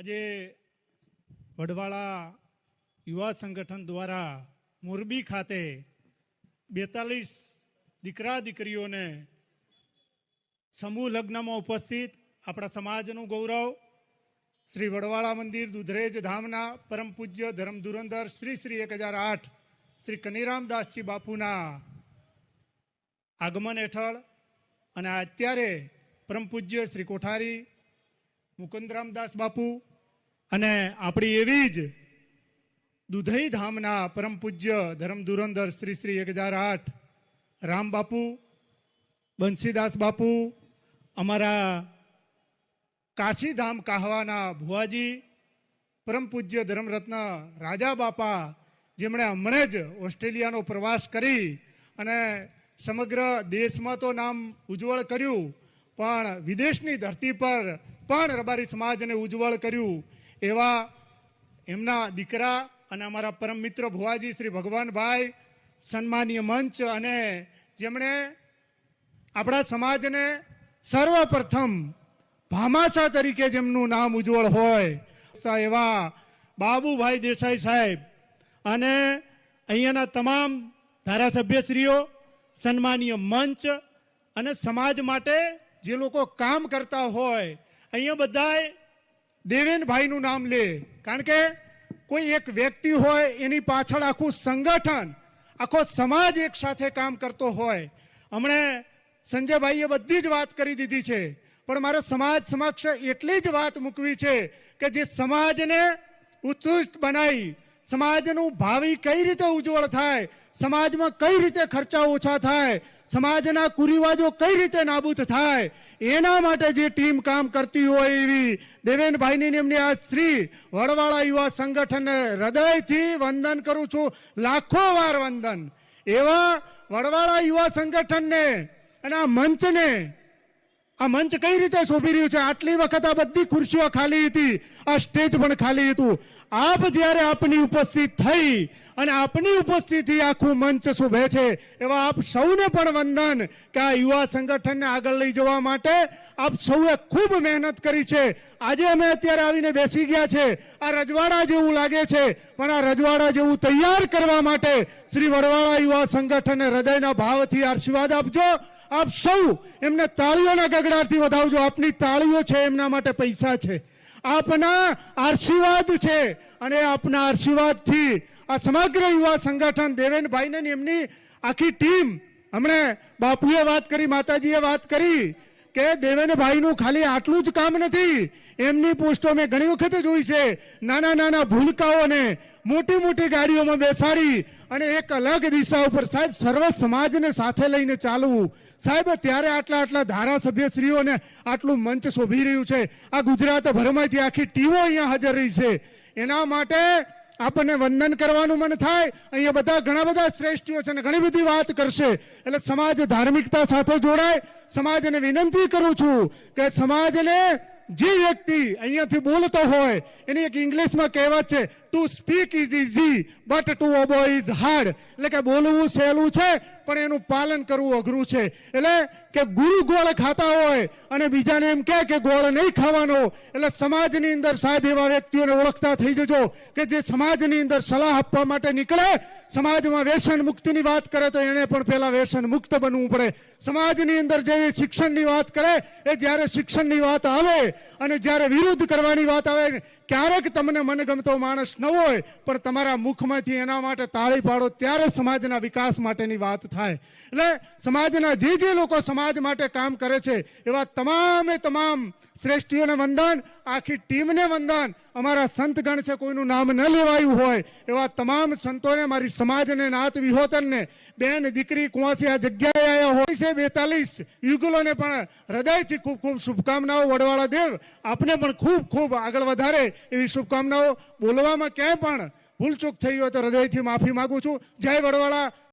આજે વડવાળા યુવા સંગઠન દ્વારા મોરબી ખાતે બેતાલીસ દીકરા દીકરીઓને સમૂહ લગ્નમાં ઉપસ્થિત આપણા સમાજનું ગૌરવ, શ્રી વડવાળા મંદિર, દુધરેજ ધામના પરમ પૂજ્ય ધર્મ ધુરંધર શ્રી શ્રી એક હજાર આઠ શ્રી કનીરામદાસજી બાપુના આગમન હેઠળ અને અત્યારે પરમ પૂજ્ય શ્રી કોઠારી મુકુંદરામદાસ બાપુ અને આપણી એવી જ દુધઈ ધામના પરમ પૂજ્ય ધર્મ ધુરંધર શ્રી શ્રી એક હજાર આઠ રામ બાપુ, બંસીદાસ બાપુ, અમારા કાશીધામ કાહવાના ભુવાજી, પરમ પૂજ્ય ધર્મરત્ન રાજા બાપા, જેમણે હમણાં જ ઓસ્ટ્રેલિયાનો પ્રવાસ કરી અને સમગ્ર દેશમાં તો નામ ઉજ્જવળ કર્યું, પણ વિદેશની ધરતી પર પણ રબારી સમાજને ઉજ્જવળ કર્યું. એવા એમના દીકરા અને અમારા પરમ મિત્ર ભુવાજી શ્રી ભગવાનભાઈ સન્માનીય મંચ અને જેમણે આપણા સમાજને સર્વપ્રથમ ભામાસા તરીકે જેમનું નામ ઉજ્જવળ હોય એવા બાબુભાઈ દેસાઈ સાહેબ અને અહીંયાના તમામ ધારાસભ્યશ્રીઓ, સન્માનીય મંચ અને સમાજ માટે જે લોકો કામ કરતા હોય, અહીંયા બધાએ દેવેનભાઈનું નામ લે. કારણ કે કોઈ એક વ્યક્તિ હોય, એની પાછળ આખું સંગઠન, આખો સમાજ એક સાથે કામ કરતો હોય. હમણે સંજયભાઈએ બધી જ વાત કરી દીધી છે. પણ મારે સમાજ સમક્ષ એટલી જ વાત મૂકવી છે કે જે સમાજને ઉત્કૃષ્ટ બનાવી સમાજનું ભાવિ કઈ રીતે ઉજ્જવળ થાય? સમાજમાં કઈ રીતે ખર્ચા ઓછા થાય? સમાજના કુરિવાજો કઈ રીતે નાબૂદ થાય? એના માટે જે ટીમ કામ કરતી હોય એવી દેવેનભાઈની એમની આ શ્રી વડવાળા યુવા સંગઠનને હૃદયથી વંદન કરું છું. લાખો વાર વંદન. એવા વડવાળા યુવા સંગઠનને અને આ મંચને આ મંચ કઈ રીતે શોભી રહ્યું છે? આટલી વખત આ બધી ખુરશીઓ ખાલી હતી, આ સ્ટેજ પણ ખાલી હતું. આપ જ્યારે આપની ઉપસ્થિત થઈ અને આપની ઉપસ્થિતિ આખું મંચ શોભે છે, એવા આપ સૌને પણ વંદન કે આ યુવા સંગઠનને આગળ લઈ જવા માટે આપ સૌએ ખૂબ મહેનત કરી છે. આજે અમે અત્યારે આવીને બેસી ગયા છે. આ રજવાડા જેવું લાગે છે. પણ આ રજવાડા જેવું તૈયાર કરવા માટે શ્રી વરવાળા યુવા સંગઠનને હૃદયના ભાવથી આશીર્વાદ આપજો. આપ સૌ એમને તાળીઓના ગગડાટથી વધાવજો. આપની તાળીઓ છે, એમના માટે પૈસા છે. આપના આશીર્વાદ છે અને આપના આશીર્વાદથી આ સમગ્ર યુવા સંગઠન દેવેનભાઈને એમની આખી ટીમ. હમણે બાપુએ વાત કરી, માતાજીએ વાત કરી કે દેવેનભાઈનું ખાલી આટલું જ કામ નથી. એમની પોસ્ટો મેં ઘણી વખત જોઈ છે. નાના નાના ભૂલકાઓને મોટી મોટી ગાડીઓમાં બેસાડી અને એક અલગ દિશા ઉપર સાહેબ સર્વ સમાજને સાથે લઈને ચાલવું. સાહેબ ત્યારે આટલા આટલા ધારાસભ્યશ્રીઓને આટલું મંચ શોભી રહ્યું છે. આ ગુજરાત ભરમાંથી આખી ટીમો અહીંયા હાજર રહી છે, એના માટે આપણને વંદન કરવાનું મન થાય. અહીંયા બધા ઘણા બધા શ્રેષ્ઠીઓ છે અને ઘણી બધી વાત કરશે. એટલે સમાજ ધાર્મિકતા સાથે જોડાય. સમાજને વિનંતી કરું છું કે સમાજને જે વ્યક્તિ અહીંયાથી બોલતો હોય, એની એક ઇંગ્લિશમાં કહેવત છે to speak is easy but to obey is hard એટલે કે બોલવું સહેલું છે, પણ એનું પાલન કરવું અઘરું છે. એટલે કે ગુરુ ગોળ ખાતા હોય અને બીજાને એમ કહે કે ગોળ નહીં ખાવાનો, એટલે સમાજની અંદર સાહેબ એવા વ્યક્તિઓને ઓળખતા થઈ જજો કે જે સમાજની અંદર સલાહ આપવા માટે નીકળે. સમાજમાં વ્યસન મુક્તિની વાત કરે તો એને પણ પહેલા વ્યસન મુક્ત બનવું પડે. સમાજની અંદર જે શિક્ષણની વાત કરે, એ જ્યારે શિક્ષણની વાત આવે અને જ્યારે વિરુદ્ધ કરવાની વાત આવે, ક્યારેક તમને મનગમતો માણસ ન હોય, પણ તમારા મુખમાંથી એના માટે તાળી પાડો, ત્યારે સમાજના વિકાસ માટેની વાત થાય. એટલે સમાજના જે જે લોકો સમાજ માટે કામ કરે છે, એવા તમામે તમામ શ્રેષ્ઠીઓને વંદન, આખી ટીમને વંદન. અમારા સંતગણ છે, કોઈનું નામ ન લેવાયું હોય, એવા તમામ સંતોને, મારી સમાજને, નાત વિહોતનને બેન, દીકરી, કુંવાસી આ જગ્યાએ હોય છે બેતાલીસ. યુગલોને પણ હૃદયથી ખૂબ ખૂબ શુભકામનાઓ, વડવાળા દેવ. આપને પણ ખૂબ ખૂબ આગળ વધારે એવી શુભકામનાઓ. બોલવામાં ક્યાંય પણ ભૂલચૂક થઈ હોય તો હૃદયથી માફી માગું છું. જય વડવાળા.